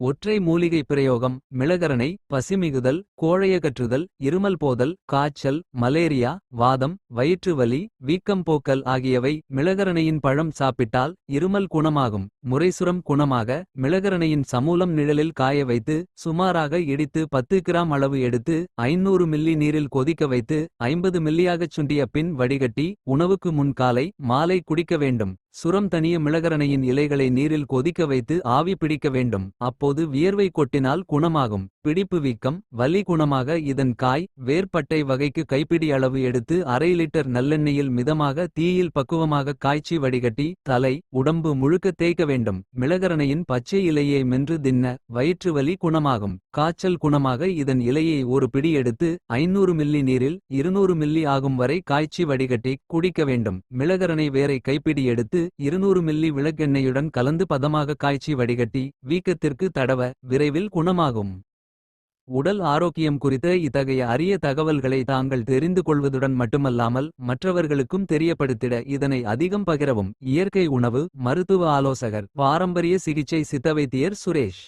ஒற்றை மூலிகை பிரயோகம் மிளகரணை பசிமிகுதல் கோழையகற்றுதல் இருமல் போதல் காய்ச்சல் மலேரியா வாதம் வயிற்று வலி வீக்கம் போக்கல் ஆகியவை மிளகரணையின் பழம் சாப்பிட்டால் இருமல் குணமாகும். முறைசுரம் குணமாக மிளகரணையின் சமூலம் நிழலில் காய வைத்து சுமாராக இடித்து பத்து கிராம் அளவு எடுத்து ஐநூறு மில்லி நீரில் கொதிக்க வைத்து ஐம்பது மில்லியாகச் சுண்டிய பின் வடிகட்டி உணவுக்கு முன் காலை மாலை குடிக்க வேண்டும். சுரம் தனிய மிளகரணையின் இலைகளை நீரில் கொதிக்க வைத்து ஆவி பிடிக்க வேண்டும். அப்போது வியர்வை கொட்டினால் குணமாகும். பிடிப்பு வீக்கம் வலி குணமாக இதன் காய் வேர்பட்டை வகைக்கு கைப்பிடி அளவு எடுத்து அரை லிட்டர் நல்லெண்ணெயில் மிதமாக தீயில் பக்குவமாக காய்ச்சி வடிகட்டி தலை உடம்பு முழுக்க தேய்க்க வேண்டும். மிளகரணையின் பச்சை இலையை மென்று தின்ன வயிற்று வலி குணமாகும். காய்ச்சல் குணமாக இதன் இலையை ஒரு பிடி எடுத்து ஐநூறு மில்லி நீரில் இருநூறு மில்லி ஆகும் வரை காய்ச்சி வடிகட்டி குடிக்க வேண்டும். மிளகரணை வேரை கைப்பிடி எடுத்து இருநூறு மில்லி விளக்கெண்ணெயுடன் கலந்து பதமாக காய்ச்சி வடிகட்டி வீக்கத்திற்கு தடவ விரைவில் குணமாகும். உடல் ஆரோக்கியம் குறித்த இத்தகைய அரிய தகவல்களை தாங்கள் தெரிந்து கொள்வதுடன் மட்டுமல்லாமல் மற்றவர்களுக்கும் தெரியப்படுத்திட இதனை அதிகம் பகிரவும். இயற்கை உணவு மருத்துவ ஆலோசகர் பாரம்பரிய சிகிச்சை சித்தவைத்தியர் சுரேஷ்.